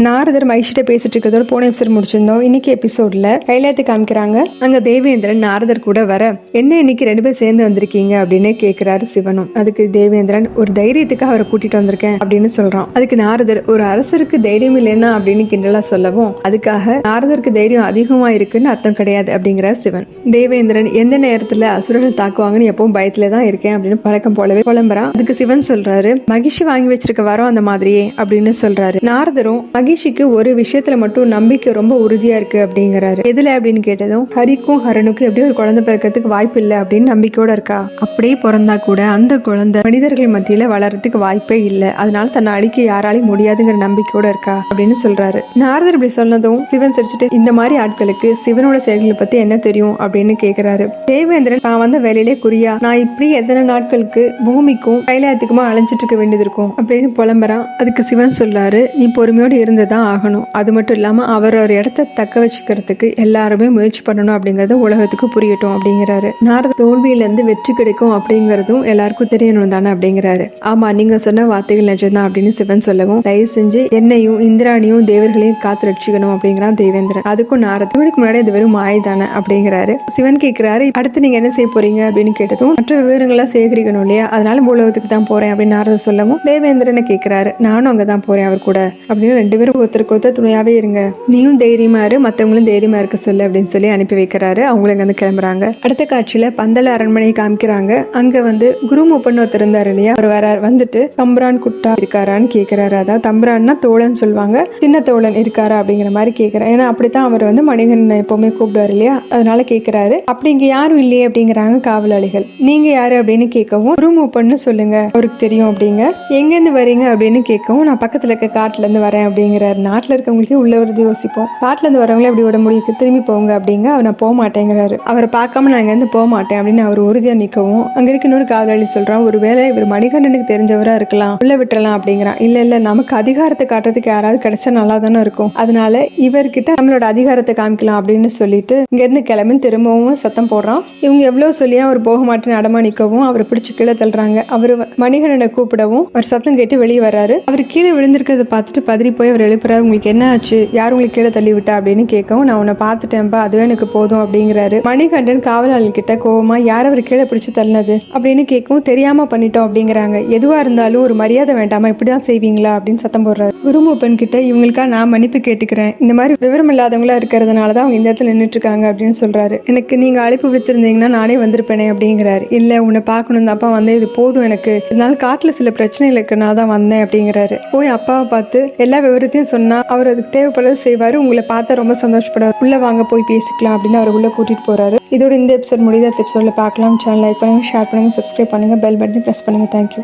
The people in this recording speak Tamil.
நாரதர் மகிஷிட்ட பேசிட்டு இருக்கிறதோட போன எபிசோட் முடிச்சிருந்தோம். இன்னைக்கு எபிசோட்ல கைலாயத்தை காமிக்கிறாங்க. அங்க தேவேந்திரன் நாரதர் கூட வர என்ன இன்னைக்கு ரெண்டு பேரும் சேர்ந்து வந்திருக்கீங்க? அப்படின்னு கேக்குறாரு சிவனும். அதுக்கு தேவேந்திரன் ஒரு தைரியத்துக்கு அவரை கூட்டிட்டு வந்திருக்கேன் அப்படின்னு சொல்றான். அதுக்கு நாரதர் ஒரு அரசருக்கு தைரியம் இல்லைன்னா? அப்படின்னு கிண்டலா சொல்லவும் அதுக்காக நாரதருக்கு தைரியம் அதிகமா இருக்குன்னு அர்த்தம் கிடையாது அப்படிங்கிறார் சிவன். தேவேந்திரன் எந்த நேரத்துல அசுரர்கள் தாக்குவாங்கன்னு எப்பவும் பயத்துல தான் இருக்கேன் அப்படின்னு பழக்கம் போலவே புலம்புறான். அதுக்கு சிவன் சொல்றாரு மகிழ்ச்சி வாங்கி வச்சிருக்க வரோம் அந்த மாதிரியே அப்படின்னு சொல்றாரு. நாரதரும் மகிஷிக்கு ஒரு விஷயத்துல மட்டும் நம்பிக்கை ரொம்ப உறுதியா இருக்கு அப்படிங்கிறாரு. எதுல அப்படின்னு கேட்டதும் ஹரிக்கும் ஹரனுக்கும் எப்படி ஒரு குழந்தை பிறக்கிறதுக்கு வாய்ப்பு இல்லை அப்படின்னு நம்பிக்கையோட இருக்கா? அப்படியே பிறந்தா கூட அந்த குழந்தை மனிதர்கள் மத்தியில வளர்றதுக்கு வாய்ப்பே இல்லை. அதனால தன்னை அழிக்க யாராலையும் முடியாதுங்கிற நம்பிக்கையோட இருக்கா? அப்படின்னு சொல்றாரு. நாரதர் இப்படி சொன்னதும் சிவன் சிரிச்சுட்டு இந்த மாதிரி ஆட்களுக்கு சிவனோட செயல்களை பத்தி என்ன தெரியும் அப்படின்னு கேக்குறாரு. தேவேந்திரன் நான் வந்த வேலையிலே குறியா. நான் இப்படி எத்தனை நாட்களுக்கு பூமிக்கும் கைலாயத்துக்குமா அலைஞ்சிட்டு இருக்க வேண்டியது இருக்கும்? அப்படின்னு புலம்புறான். அதுக்கு சிவன் சொல்றாரு நீ பொறுமையோடு இருந்த தான் ஆகணும். அது மட்டும் இல்லாம அவர் ஒரு இடத்த தக்க வச்சுக்கிறதுக்கு எல்லாருமே முயற்சி பண்ணணும் அப்படிங்கறது உலகத்துக்கு புரியட்டும் அப்படிங்கிறாரு. நாரத தோல்வியில இருந்து வெற்றி கிடைக்கும் அப்படிங்கிறதும் எல்லாருக்கும் தெரியணும் தானே அப்படிங்கிறாரு. ஆமா நீங்க சொன்ன வார்த்தைகள் நிஜம்தான் அப்படின்னு சிவன் சொல்லவும் தயவு செஞ்சு என்னையும் இந்திராணியும் தேவர்களையும் காத்து ரட்சிக்கணும் அப்படிங்கிறான் தேவேந்திரன். அதுக்கும் நாரத இவனுக்கு முன்னாடி அது வெறும் மாய தானே அப்படிங்கிறாரு. சிவன் கேட்கிறாரு அடுத்து நீங்க என்ன செய்ய போறீங்க அப்படின்னு கேட்டதும் மற்ற விவரங்களாக சேகரிக்கணும் இல்லையா? அதனால உலகத்துக்கு தான் போறேன் அப்படின்னு நாரத சொல்லவும் தேவேந்திரனை கேட்கிறாரு நானும் அங்கதான் போறேன் அவர் கூட அப்படின்னு ரெண்டு பேரும் ஒருத்தருக்கு ஒருத்தர் துணையாவே இருங்க. நீயும் தைரியமா இரு மத்தவங்களும் தைரியமாக இருக்க சொல்லு அப்படின்னு சொல்லி அனுப்பி வைக்கிறாரு. அவங்களும் அங்கேருந்து கிளம்புறாங்க. அடுத்த காட்சியில பந்தல அரண்மனை காமிக்கிறாங்க. அங்க வந்து குரு மூப்பன் ஒருத்தர் இருந்தார் இல்லையா? அவர் வர வந்துட்டு தம்பரான் குட்டா இருக்காரான்னு கேட்குறாரு அதான் தம்பரான்னா தோழன் சொல்லுவாங்க. சின்ன தோழன் இருக்காரா அப்படிங்கிற மாதிரி கேக்குறாரு ஏன்னா அப்படித்தான் அவர் வந்து மனிதன் எப்போவுமே கூப்பிடுவார் இல்லையா? அதனால கேட்குறாரு அப்படி இங்க யாரும் இல்லையே அப்படிங்கிறாங்க காவலாளிகள். நீங்க யாரு அப்படின்னு கேட்கவும் குரு மூப்பன்னு சொல்லுங்க. அவருக்கு தெரியும் அப்படிங்க. எங்கேருந்து வரீங்க? அப்படின்னு கேட்கவும் நான் பக்கத்துல இருக்க காட்டிலேருந்து இருந்து வரேன் அப்படிங்கிறாரு. நாட்டில் இருக்கவங்களுக்கே உள்ள வருது யோசிப்போம். காட்டுல இருந்து வரவங்களே அப்படி விட முடியும் திரும்பி போங்க அப்படிங்க அவர் நான் போக மாட்டேங்கிறாரு. அவரை பார்க்காம நான் இங்கேருந்து போக மாட்டேன் அப்படின்னு அவர் உறுதியா நிற்கவும் அங்க இருக்க இன்னொரு காவலாளி சொல்றான் ஒருவேளை இவர் மணிகண்டனுக்கு தெரிஞ்சவரா இருக்கலாம் உள்ள விட்டுறலாம் அப்படிங்கிறான். இல்ல இல்ல நமக்கு அதிகாரத்தை காட்டுறதுக்கு யாராவது கிடைச்சா நல்லா தானே இருக்கும். அதனால இவர்கிட்ட நம்மளோட அதிகாரத்தை காமிக்கலாம் அப்படின்னு சொல்லிட்டு இங்க இருந்து கிளம்பி திரும்பவும் சத்தம் போடுறான். இவங்க எவ்வளவு சொல்லியும் அவர் போக மாட்டேன்னு அடமா நிற்கவும் அவரை பிடிச்சி கீழே தள்ளுறாங்க. அவர் மணிகண்டனை கூப்பிடவும் அவர் சத்தம் கேட்டு வெளியே வர்றாரு. அவர் கீழே விழுந்திருக்கிறத பார்த்துட்டு பதறி போய் அவர் எழுப்புறாரு. உங்களுக்கு என்ன ஆச்சு? யார் உங்களுக்கு கீழே தள்ளி விட்டா? அப்படின்னு கேட்கவும் நான் உன்னை பார்த்துட்டேன்ப்பா அதுவே எனக்கு போதும் அப்படிங்கிறாரு. மணிகண்டன் காவலாளி கிட்ட கோவமா யார் அவர் கீழே பிடிச்சு தள்ளினது? அப்படின்னு கேட்கவும் தெரியாம பண்ணிட்டோம் அப்படிங்கிறாங்க. எதுவா இருந்தாலும் ஒரு மரியாதை வேண்டாமா? இப்படிதான் செய்வீங்களா? அப்படின்னு சத்தம் போடுறாரு. குருமூப்பன் கிட்ட இவங்களுக்கா நான் மன்னிப்பு கேட்டுக்கிறேன். இந்த மாதிரி விவரம் இல்லாதவங்களா இருக்கிறதுனால தான் அவங்க இந்த இடத்துல நின்றுட்டு இருக்காங்க அப்படின்னு சொல்றாரு. எனக்கு நீங்க அழைப்பு விடுத்திருந்தீங்கன்னா நானே வந்திருப்பேனே அப்படிங்கிறாரு. இல்ல உன்னை பார்க்கணும் தான்ப்பா வந்தேன். இது போதும் எனக்கு. இதனால காட்டுல சில பிரச்சனைகள் இருக்கிறனால தான் வந்தேன் அப்படிங்கிறாரு. போய் அப்பாவை பார்த்து எல்லா விவரத்தையும் சொன்னா அவர் அதுக்கு தேவைப்படுறது செய்வாரு. உங்களை பார்த்தா ரொம்ப சந்தோஷப்படுவார். உள்ள வாங்க போய் பேசிக்கலாம் அப்படின்னு அவர் உள்ள கூட்டிட்டு போறாரு. இதோட இந்த எபிசோட் முடியாத. எபிசோட்ல பார்க்கலாம். சேனல் லைக் பண்ணுங்க ஷேர் பண்ணுங்க சப்ஸ்கிரைப் பண்ணுங்க பெல் பட்டன் ப்ரெஸ் பண்ணுங்க. Thank you